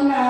আমার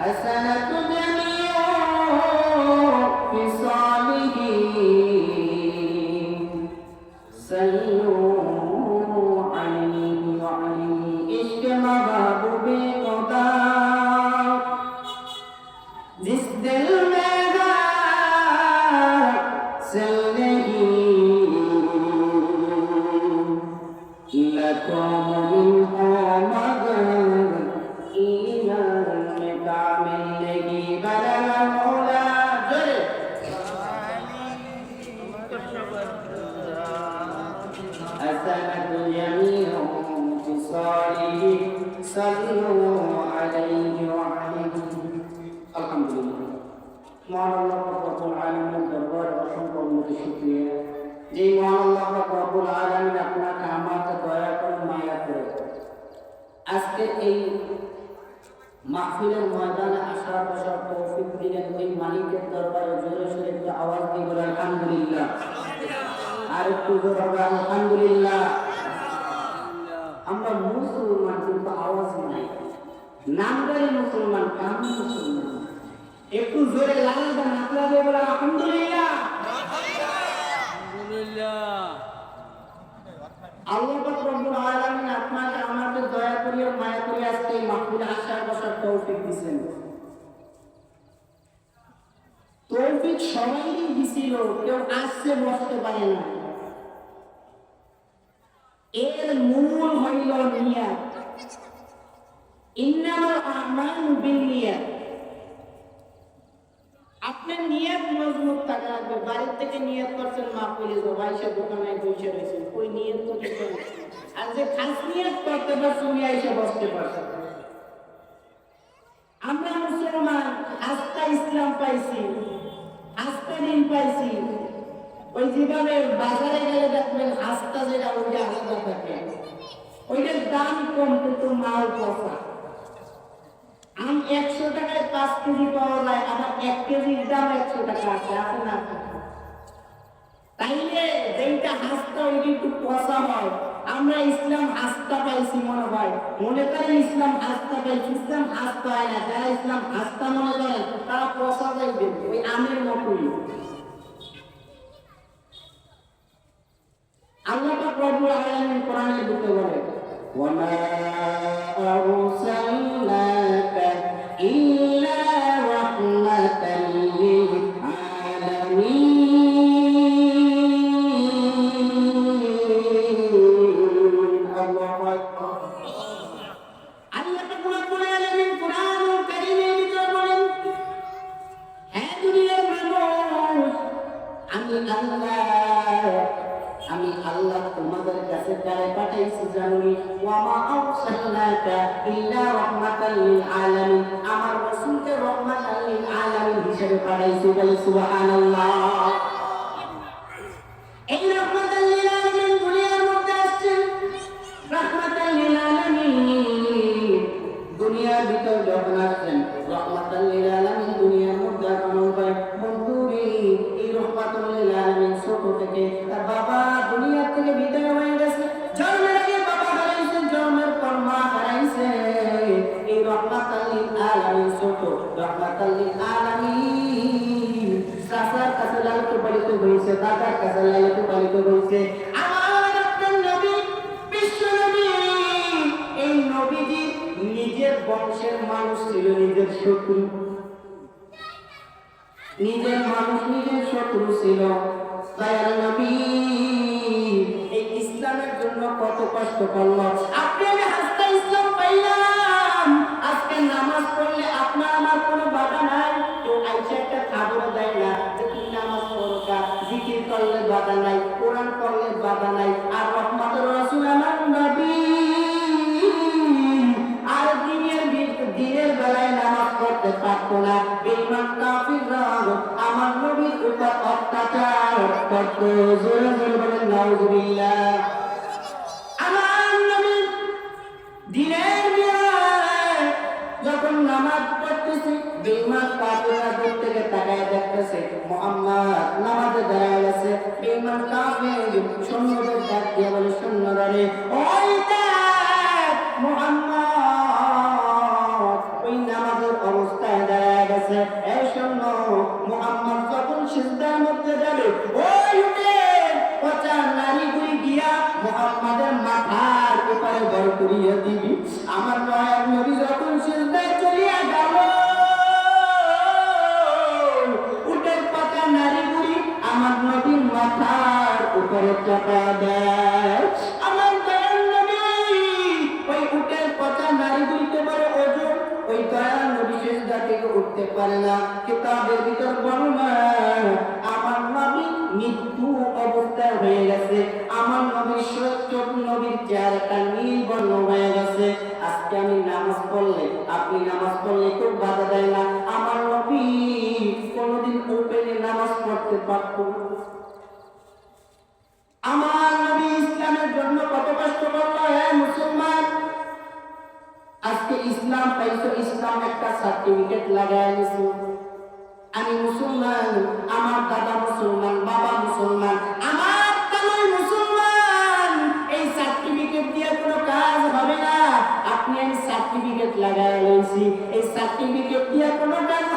حسنة মহান আল্লাহ রব্বুল আলামিনের দরবারে অসংখ্য অনুমতি শুকরিয়া। যে মহান আল্লাহ রব্বুল আলামিন আপনাকে আমাকে দয়া করে মায়া করে আজকে এই মাহফিলের ময়দানে আসার বসার তৌফিক দিলেন ওই মালিকের দরবারে জোরে সোরে একটু আওয়াজ দিয়ে বলে আলহামদুলিল্লাহ। আর একটু জোর হবে আলহামদুলিল্লাহ। আমরা মুসলমান কিন্তু আওয়াজ নাই। নামদারি মুসলমান, কাম মুসলমান। একটু জোরে লাগাবেন আপনাদের বলে আলহামদুলিল্লাহ। আল্লাহ পাক রব্বুল আলামিন আপনাকে আমাকে দয়া করিয়ে মায়া করিয়ে আজকে এই মাহফিলে আসার বসার তৌফিক দিয়েছেন তৌফিক দিছিল, কেউ আসছে, বসতে পারে না। এর মূল হইল নিয়াত। ইন্নামাল আপনার নিয়ত মজবুত থাকা লাগবে। বাড়ির থেকে নিয়ত করছেন, মা পুলিশ বাইশে দোকানে বসে রয়েছেন ওই নিয়ত তো? কিছু আর যে খাস নিয়ত করতে পারছে উনি এসে বসতে পারছে। আমরা মুসলমান, আস্থা ইসলাম পাইছি, আস্থা দিন পাইছি। ওই যেভাবে বাজারে গেলে দেখবেন আস্থা যেটা, ওইটা আলাদা থাকে। ওইটার দাম কম, কিন্তু মাল পচা। একশো টাকায় পাঁচ কেজি পাওয়া যায়, আবার এক কেজির দাম একশো টাকা আছে আছে না? তাইলে যেইটা হাসতা ওইটা একটু পচা হয়। আমরা ইসলাম হাসতা পাইছি মনে হয়। মনে করেন ইসলাম হাসতা পাইছি, ইসলাম হাসতা হয় না। যারা ইসলাম হাসতা মনে করেন তারা পচা যাইবে, ওই আমের মতোই। আল্লাহ পাক রব্বুল কোরআনে দিতে বলে ওয়ামা আরসালনাকা পাঠাইছি বলে সুবাহ এই রাহমাতাল নিজের মানুষ নিজের শত্রু। ছিল। নবী, এই ইসলামের জন্য কত কষ্ট করল আপনি ইসলাম পাইলাম। নামাজ পড়লে আপনার আমার কোনো বাধা নাই? কেউ আইসা একটা খাবার দেয় না। নামাজ পড়োকা জিকির করলে বাধা নাই, কোরআন পড়লে বাধা নাই। আর রহমতের রসুল আমার নবী। আর দিনের দিনের বেলায় নামাজ পড়তে পারতো না। বেঈমান কাফিররা আমার নবীর উপর অত্যাচার করতো। জোরে জোরে বলেন, নাউজুবিল্লাহ। নামাজ পড়তেছি দুই মাস কাফিররা দূর থেকে তাকায় দেখতেছে মোহাম্মদ নামাজে দাঁড়ায় গেছে বেঈমান কাফির শূন্যদের ডাক দিয়ে বলে শূন্য রে থেকে উঠতে পারে না। কিতাবের ভিতর বর্ণনা আমার নবী মৃত্যু অবস্থায় হয়ে গেছে। আমার নবীর সত্য নবীর চেহারাটা নীল বর্ণ হয়ে গেছে। আজকে আমি সার্টিফিকেট লাগাই নিছো আমি মুসলমান, আমার দাদা মুসলমান, বাবা মুসলমান, আমার তালই মুসলমান। এই সার্টিফিকেট দিয়ে কোনো কাজ হবে না। আপনি আমি সার্টিফিকেট লাগাই লইছি এই সার্টিফিকেট দিয়ে কোনো কাজ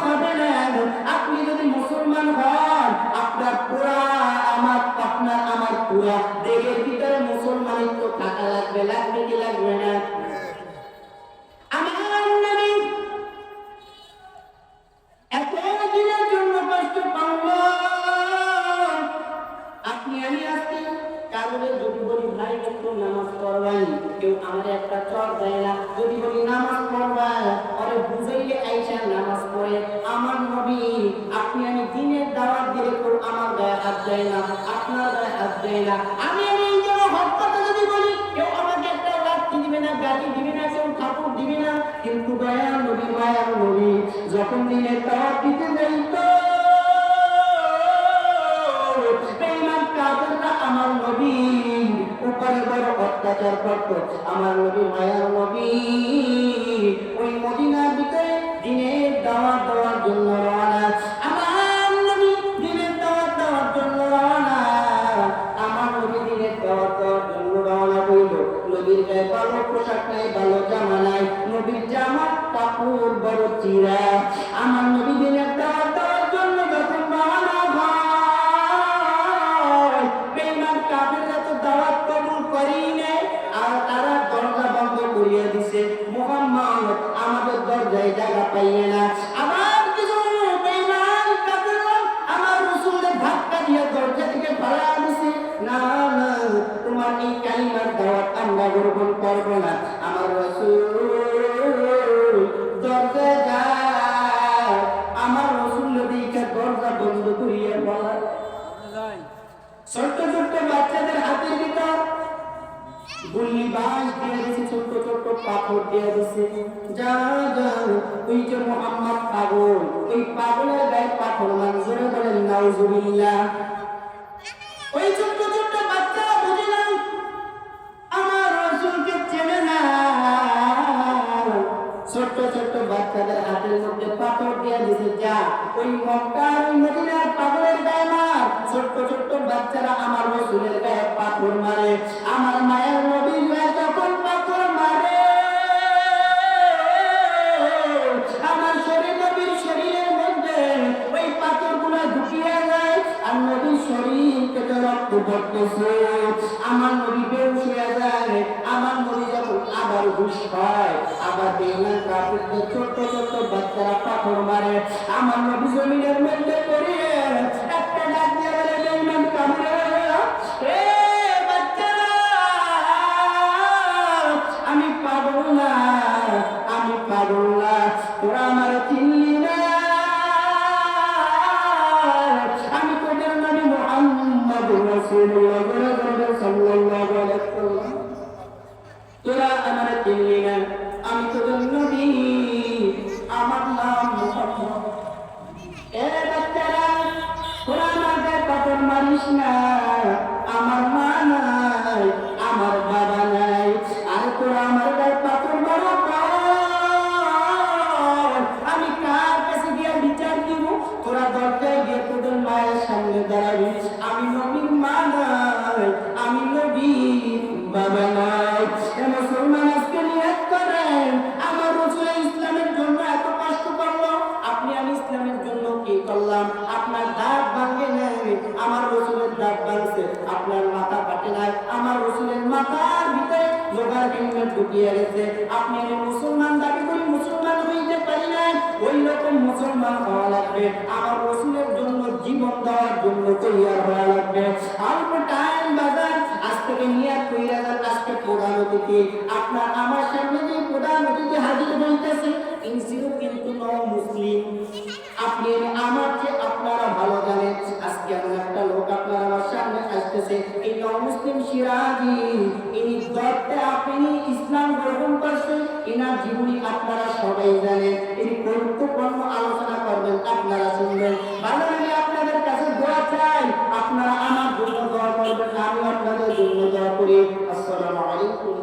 আমাদের দরজায় জায়গা পাইয়ে না। আবার কিছু বেঈমান কাফেররা আমার রাসূলের ধাক্কা দিয়ে দরজা থেকে ফালা দিছে। না না, তোমার এই কালিমার দাওয়াত আমরা গ্রহণ করব না। আমার রাসূল দরজা যায় আমার রাসূল নবীকে দরজা বন্ধ করিয়া বলা। ছোট্ট ছোট্ট বাচ্চাদের পাথর দিয়ে দিয়েছে যা যা ওই যে মোহাম্মদ পাগল। ওই পাগলের গায়ে পাথর নাউজুবিল্লাহ। ওই ছোট্ট ছোট্ট বাচ্চারা আমার রসুলকে চেনে না। ছোট্ট ছোট্ট বাচ্চাদের হাতের মধ্যে পাথর দিয়ে দিছে, যা। ওই মক্কার, ওই মদিনার পাথরের গায়ে মার। ছোট্ট ছোট্ট বাচ্চারা আমার রসুলের গায়ে পাথর মারে। আমার মায়ের নবীর পড়তেছে আমার নদী বেউস হয়ে যায়, আমার নদী যখন আবার ঘুষ পায় আবার বেইমান কাফিরদের ছোট্ট ছোট্ট বাচ্চারা পাথর মারে, আমার নদী জমিনের মধ্যে পড়ে, একটা ডাক কাফির Hallelujah. লোকার ঢুকিয়ে গেছে। আপনি আমি মুসলমান? দাবি করি মুসলমান হইতে পারি না ওই রকম মুসলমান হওয়া লাগবে। আমার রসুলের জন্য জীবন দেওয়ার জন্য তৈয়ার হওয়া লাগবে। অল্প টাইম বাজার, আজ থেকে নিয়াত কইরা যান আজকে প্রধান অতিথি। আপনার আমার সামনে যে প্রধান অতিথি হাজির হইতেছে ইনসিও কিন্তু নও মুসলিম। আপনি আমার চেয়ে আপনারা ভালো জানেন। আজকে এমন একটা লোক আপনার আমার সামনে আসতেছে। এই নও মুসলিম সিরাজি। আপনি ইসলাম গ্রহণ করছেন, এনার জীবনী আপনারা সবাই জানেন। এটি গুরুত্বপূর্ণ আলোচনা করবেন, আপনারা শুনবেন। ভালো আমি আপনাদের কাছে দোয়া চাই। আপনারা আমার জন্য দোয়া করবেন, আমি আপনাদের জন্য দোয়া করি। আসসালামু আলাইকুম।